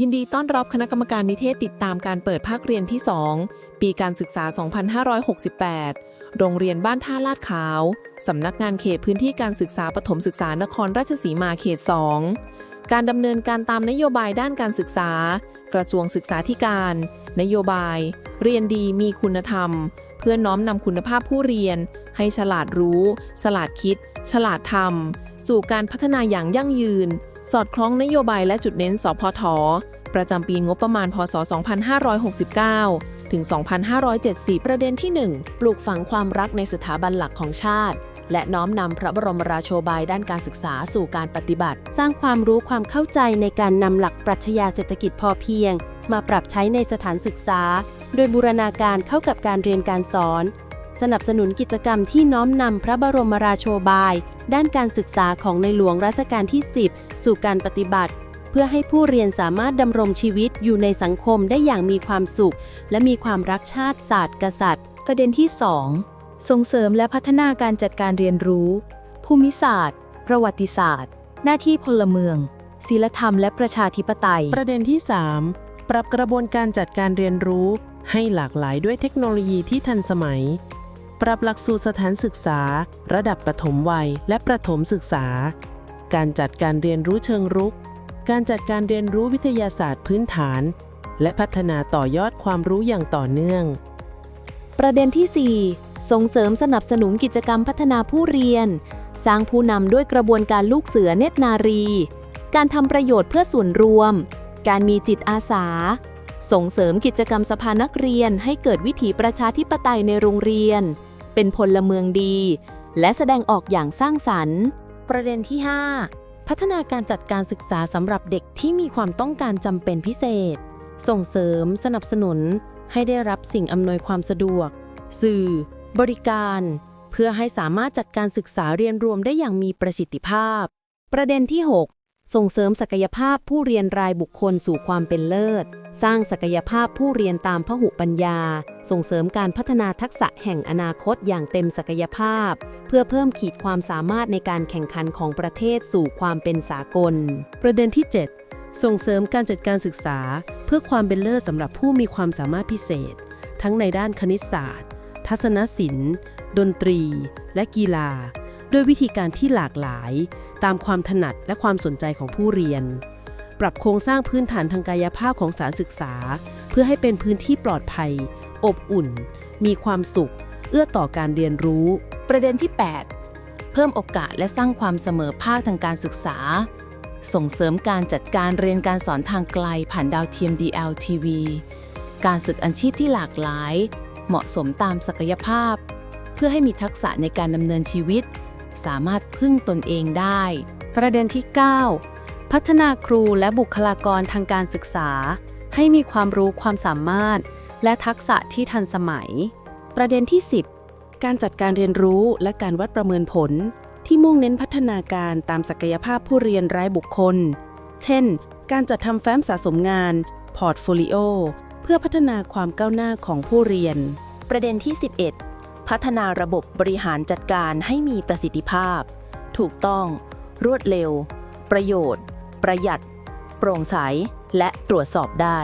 ยินดีต้อนรับคณะกรรมการนิเทศติดตามการเปิดภาคเรียนที่ 2 ปีการศึกษา 2568 โรงเรียนบ้านท่าลาดขาว สำนักงานเขตพื้นที่การศึกษาปฐมศึกษานครราชสีมาเขต 2 การดำเนินการตามนโยบายด้านการศึกษา กระทรวงศึกษาธิการ นโยบาย เรียนดีมีคุณธรรม เพื่อน้อมนำคุณภาพผู้เรียน ให้ฉลาดรู้ ฉลาดคิด ฉลาดทำสู่การพัฒนาอย่างยั่งยืน สอดคล้องนโยบายและจุดเน้นสพท ประจำปีงบประมาณ พศ 2569 ถึง 2570 ประเด็นที่ 1 ปลูกฝังความรักในสถาบันหลักของชาติ และน้อมนำพระบรมราโชบายด้านการศึกษาสู่การปฏิบัติ สร้างความรู้ความเข้าใจในการนำหลักปรัชญาเศรษฐกิจพอเพียง มาปรับใช้ในสถานศึกษา โดยบูรณาการเข้ากับการเรียนการสอน สนับสนุนกิจกรรมที่น้อมนำพระบรมราโชบาย ด้านการศึกษาของในหลวงรัชกาลที่ 10 สู่การปฏิบัติ เพื่อให้ผู้เรียนสามารถดำรงชีวิตอยู่ในสังคมได้อย่างมีความสุข และมีความรักชาติศาสตร์กษัตริย์ ประเด็นที่ 2 ส่งเสริมและพัฒนาการจัดการเรียนรู้ ภูมิศาสตร์ ประวัติศาสตร์ หน้าที่พลเมืองศีลธรรมและประชาธิปไตย ประเด็นที่ 3 ปรับกระบวนการจัดการเรียนรู้ ให้หลากหลายด้วยเทคโนโลยีที่ทันสมัย ปรับหลักสูตรสถานศึกษา ระดับประถมวัยและประถมศึกษา การจัดการเรียนรู้เชิงรุก การจัดการเรียนรู้วิทยาศาสตร์พื้นฐาน และพัฒนาต่อยอดความรู้อย่างต่อเนื่อง ประเด็นที่ 4 ส่งเสริมสนับสนุนกิจกรรมพัฒนาผู้เรียน สร้างผู้นำด้วยกระบวนการลูกเสือเนตรนารี การทำประโยชน์เพื่อส่วนรวม การมีจิตอาสาส่งเสริมกิจกรรมสภานักเรียนให้เกิดวิถีประชาธิปไตยในโรงเรียน เป็นพลเมืองดี และแสดงออกอย่างสร้างสรรค์ ประเด็นที่ 5 พัฒนาการจัดการศึกษาสำหรับเด็กที่มีความต้องการจำเป็นพิเศษ ส่งเสริม สนับสนุน ให้ได้รับสิ่งอำนวยความสะดวก สื่อ บริการ เพื่อให้สามารถจัดการศึกษาเรียนรวมได้อย่างมีประสิทธิภาพ ประเด็นที่6 ส่งเสริมศักยภาพผู้เรียนรายบุคคลสู่ความเป็นเลิศ สร้างศักยภาพผู้เรียนตามพหุปัญญา ส่งเสริมการพัฒนาทักษะแห่งอนาคตอย่างเต็มศักยภาพ เพื่อเพิ่มขีดความสามารถในการแข่งขันของประเทศสู่ความเป็นสากล ประเด็นที่ 7 ส่งเสริมการจัดการศึกษา เพื่อความเป็นเลิศสำหรับผู้มีความสามารถพิเศษ ทั้งในด้านคณิตศาสตร์ ทัศนศิลป์ ดนตรี และกีฬา ด้วยวิธีการที่หลากหลาย ตามความถนัดและความสนใจของผู้เรียน ปรับโครงสร้างพื้นฐานทางกายภาพของสารศึกษา เพื่อให้เป็นพื้นที่ปลอดภัย อบอุ่น มีความสุข เอื้อต่อการเรียนรู้ ประเด็นที่ 8 เพิ่มโอกาสและสร้างความเสมอภาคทางการศึกษา ส่งเสริมการจัดการเรียนการสอนทางไกลผ่านดาวเทียม DLTV การศึกอาชีพที่หลากหลาย เหมาะสมตามศักยภาพ เพื่อให้มีทักษะในการดำเนินชีวิต สามารถพึ่งตนเองได้ ประเด็นที่ 9 พัฒนาครูและบุคลากรทางการศึกษา ให้มีความรู้ความสามารถ และทักษะที่ทันสมัย ประเด็นที่ 10 การจัดการเรียนรู้และการวัดประเมินผล ที่มุ่งเน้นพัฒนาการตามศักยภาพผู้เรียนรายบุคคล เช่น การจัดทำแฟ้มสะสมงานพอร์ตโฟลิโอเพื่อพัฒนาความก้าวหน้าของผู้เรียน ประเด็นที่ 11 พัฒนาระบบบริหารจัดการให้มีประสิทธิภาพ ถูกต้อง รวดเร็ว ประโยชน์ ประหยัด โปร่งใส และตรวจสอบได้